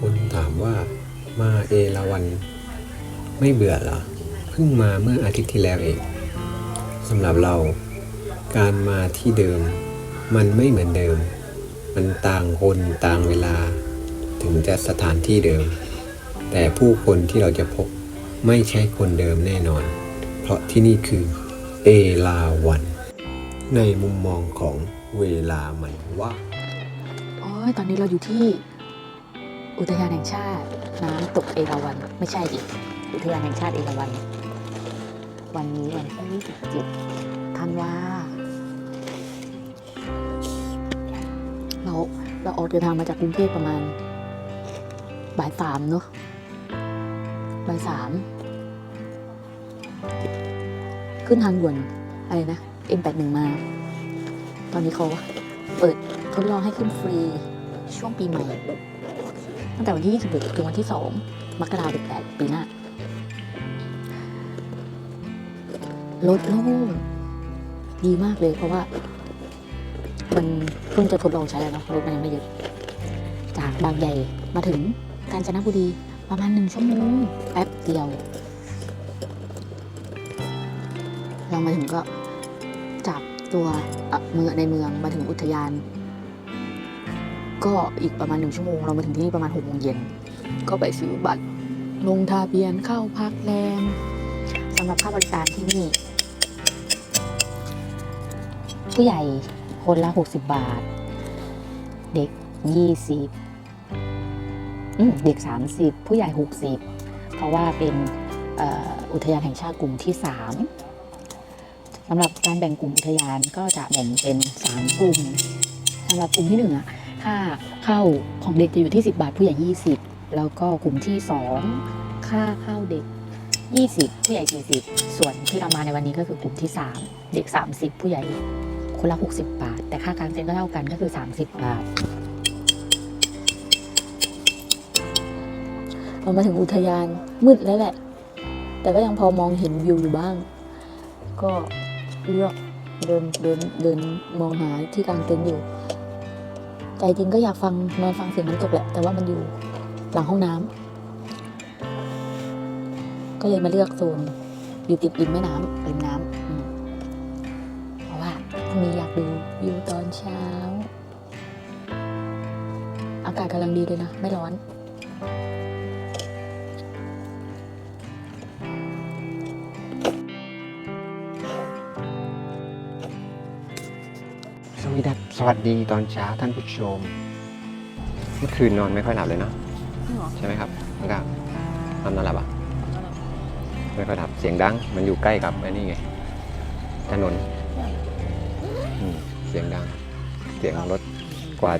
คนถามว่ามาเอราวันไม่เบื่อเหรอ เพิ่งมาเมื่ออาทิตย์ที่แล้วเองสำหรับเรา การมาที่เดิม มันไม่เหมือนเดิม มันต่างคนต่างเวลา ถึงจะสถานที่เดิม แต่ผู้คนที่เราจะพบไม่ใช่คนเดิมแน่นอน เพราะที่นี่คือเอราวัน ในมุมมองของเวลามันว่า โอ้ยตอนนี้เราอยู่ที่ อุทยานแห่งชาติน้ำตกเอราวัณไม่ใช่ดิอุทยานแห่งชาติเอราวัณวันนี้วันที่27ธันวาเราเราออกเดินทางมาจากกรุงเทพประมาณบ่ายสามเนอะบ่ายสามขึ้นทางด่วนอะไรนะ N81 มา ตอนนี้เขาเปิดทดลองให้ขึ้นฟรีช่วงปีใหม่ ตั้งแต่วันที่ 26 ถึงวันที่ 2 มกราคม8ปีหน้ารถโล่งดีมากเลยเพราะว่า มันเพิ่งจะทดลองใช้แล้วเนาะรถมันยังไม่เยอะ จากบางใหญ่มาถึงกาญจนบุรีประมาณหนึ่งชั่วโมงแป๊บเดียว เรามาถึงก็จับตัวเมืองในเมืองมาถึงอุทยาน ก็อีกประมาณหนึ่งชั่วโมง เรามาถึงที่นี่ประมาณหกโมงเย็น ก็ไปซื้อบัตรลงทะเบียนเข้าพักแรมสำหรับค่าบริการที่นี่ ผู้ใหญ่คนละ 60 บาท เด็ก 20อืมเด็ก 30 ผู้ใหญ่ 60 เพราะว่าเป็นอุทยานแห่งชาติกลุ่มที่ 3สำหรับการแบ่งกลุ่มอุทยานก็จะแบ่งเป็น 3 กลุ่มสำหรับกลุ่มที่1อะ ค่าเข้าของเด็กจะอยู่ที่ 10 บาทผู้ใหญ่ 20 แล้วก็กลุ่มที่ 2 ค่าเข้าเด็ก 20 ผู้ใหญ่ 40 ส่วนที่เรามาในวันนี้ก็คือกลุ่มที่ 3 เด็ก 30 ผู้ใหญ่คนละ 60 บาท แต่ค่ากลางเต็นก็เท่ากันก็คือ 30 บาทเรามาถึงอุทยานมืดแล้วแหละ แต่ก็ยังพอมองเห็นวิวอยู่บ้าง ก็เลือกเดินเดินเดินมองหาที่กลางเต็นท์อยู่ ใจจริงก็อยากฟังนอนฟังเสียงน้ำตกแหละ แต่ว่ามันอยู่หลังห้องน้ำก็เลยมาเลือกโซนอยู่ติดริมแม่น้ำริมน้ำเพราะว่าพรุ่งนี้อยากดูวิวตอนเช้า อากาศกำลังดีเลยนะ ไม่ร้อน วัสดีครับสวัสดีตอนเช้าท่านผู้ชม เมื่อคืนนอนไม่ค่อยหลับเลยเนาะใช่ไหมครับน้องก้าวนอนนอนหลับอะไม่ค่อยหลับเสียงดัง มันอยู่ใกล้กับไอ้นี่ไงถนนอืมเสียงดัง เสียงรถกว่า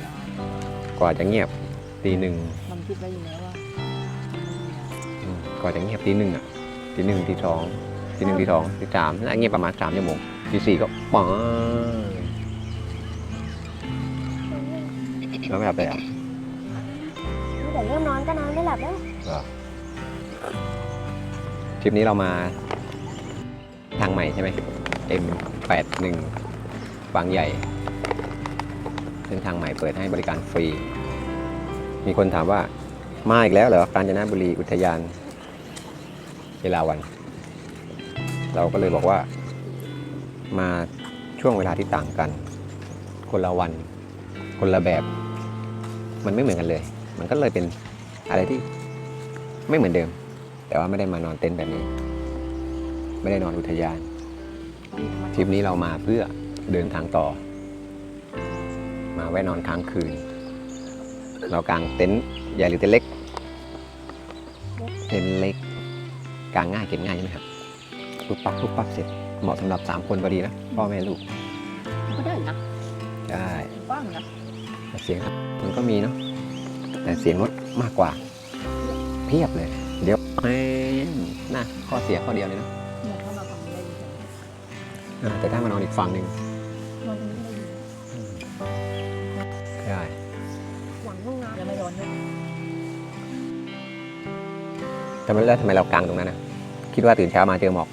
กว่าจะเงียบตีหนึ่งมันคิดไว้อยู่แล้วว่าอืมกว่าจะเงียบตีหนึ่งอะตีหนึ่งตีสองตีหนึ่งตีสองตีสามน่าเงียบประมาณสามชั่วโมงตีสี่ก็ป๋อ แล้วไม่หลับเลยอะแต่เริ่มนอนก็นอนไม่หลับแล้วเหรอทริปนี้เรามาทางใหม่ใช่ไหม M81 บางใหญ่ เส้นทางใหม่เปิดให้บริการฟรี มีคนถามว่า มาอีกแล้วเหรอกาญจนบุรีอุทยานเวลาวัน เราก็เลยบอกว่า มาช่วงเวลาที่ต่างกัน คนละวัน คนละแบบ มันไม่เหมือนกันเลย มันก็เลยเป็นอะไรที่ไม่เหมือนเดิม แต่ว่าไม่ได้มานอนเต็นท์แบบนี้ ไม่ได้นอนอุทยานทริปนี้เรามาเพื่อเดินทางต่อ มาแวะนอนค้างคืน เรากางเต็นท์ใหญ่หรือเต็นท์เล็ก เต็นท์เล็กกางง่ายเก็บง่ายใช่ไหมครับปุ๊บปั๊บปุ๊บปั๊บเสร็จเหมาะสำหรับ 3 คนพอดีนะพ่อแม่ลูกก็ได้นะใช่กว้างนะแต่ เสียงครับมันก็มีเนาะแต่เสียงรถมากกว่า เพียบเลย เดี๋ยวแม่งน่ะข้อเสียข้อเดียวเลยเนาะเนี่ยเข้ามาฝั่งนี้ได้ยินอ่าแต่ถ้ามานอนอีกฝั่งหนึ่งนอนตรงนี้ได้ยินใช่หลังห้องน้แล้วไม่ร้อนด้วยแต่ไม่รู้แล้วทำไมเรากางตรงนั้นนะคิดว่าตื่นเช้ามาเจอหมอก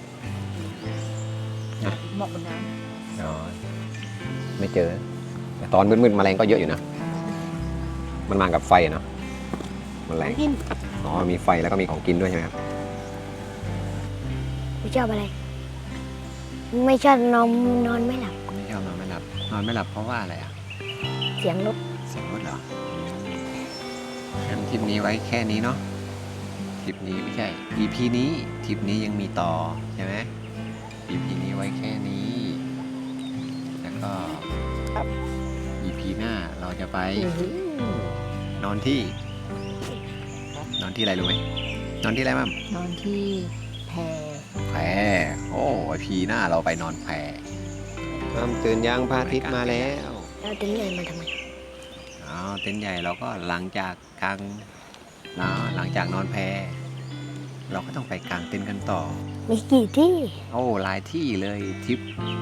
หมอกบนน้อ๋อไม่เจอ แต่ตอนมืดๆแมลงก็เยอะอยู่นะ มันมากับไฟอะเนาะำแมลงกินอ๋อมีไฟแล้วก็มีของกินด้วยใช่ไหมครับไม่ชอบอะไร ไม่ชอบนอนนอนไม่หลับ ไม่ชอบนอนไม่หลับ นอนไม่หลับเพราะว่าอะไรอะ เสียงรถเสียงรถเหรองั้นทริปนี้ไว้แค่นี้เนาะทริปนี้ไม่ใช่ EP นี้ทริปนี้ยังมีต่อใช่ไหม EP นี้ไว้แค่นี้ แล้วก็ EP หน้าเราจะไป นอนที่ นอนที่อะไรรู้ไหมนอนที่อะไรมั่มนอนที่แพแพรโอ้ยพีหน้าเราไปนอนแพรมั่มตื่นยังพระอาทิตย์มาแล้วเราถึงใหญ่มาทำไมอ้าวเต็นท์ใหญ่เราก็หลังจากกางนะหลังจากนอนแพเราก็ต้องไปกางเต็นท์กันต่อ มีกี่ที่ โอ้หลายที่เลยทริป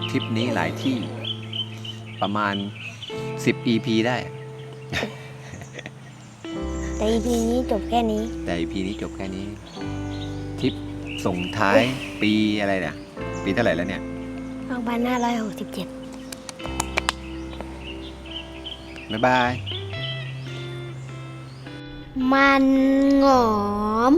ทริปนี้หลายที่ ประมาณ 10 EP ได้ แต่ EP นี้จบแค่นี้ แต่ EP นี้จบแค่นี้ทริปส่งท้ายปีอะไรเนี่ยปีเท่าไหร่แล้วเนี่ย2567 บ๊ายบาย มันหงอม